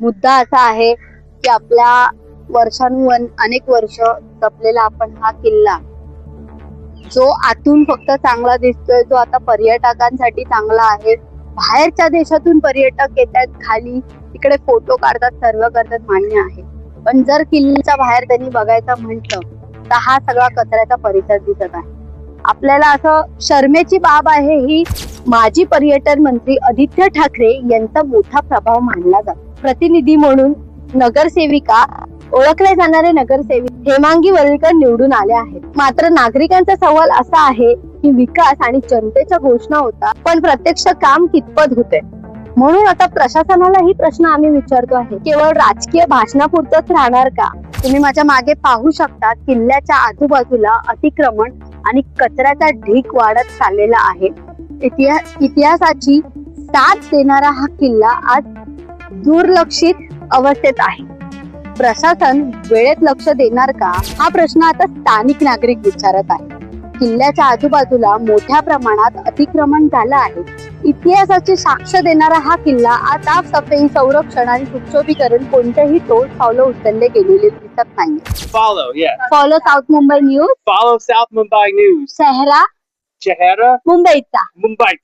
मुद्दा असा आहे की आपल्या वर्षानुवन अनेक वर्ष जपलेला आपण हा किल्ला. जो आतून फक्त चांगला दिसतोय जो आता पर्यटकांसाठी चांगला आहे. बाहेरच्या देशातून पर्यटक येत आहेत खाली तिकडे फोटो काढतात सर्व करतात मान्य आहे. पण जर किल्ल्याच्या बाहेर त्यांनी बघायचं म्हटलं तर हा सगळा कचऱ्याचा परिसर दिसत आहे. आपल्याला असं शर्मेची बाब आहे ही माजी पर्यटन मंत्री आदित्य ठाकरे यांचा मोठा प्रभाव मानला जातो. प्रतिनिधी म्हणून नगरसेविका ओळखले जाणारे नगरसेविक हेमांगी वरळकर निवडून आले आहेत. मात्र नागरिकांचा सवाल असा आहे की विकास आणि जनतेच्या घोषणा होता पण प्रत्यक्ष काम कितपत होते? म्हणून आता प्रशासनालाही प्रश्न आम्ही विचारतो आहे. केवळ राजकीय भाषणापुरतच राहणार का? तुम्ही माझ्या मागे पाहू शकता किल्ल्याच्या आजूबाजूला अतिक्रमण आणि कचऱ्याचा ढीक वाढत चाललेला आहे. इतिहासाची साथ देणारा हा किल्ला आज दुर्लक्षित अवस्थेत आहे. प्रशासन वेळेत लक्ष देणार का? हा प्रश्न आता स्थानिक नागरिक विचारत आहे किल्ल्याच्या आजूबाजूला मोठ्या प्रमाणात अतिक्रमण झालं आहे. इतिहासाची साक्ष देणारा हा किल्ला आज साफसफाई संरक्षण आणि सुशोभीकरण कोणतेही ठोस पावलं उचलले गेलेले दिसत नाही Follow, yeah. Follow south Mumbai news Follow South Mumbai News. शहरा Chehara, मुंबईचा Mumbai.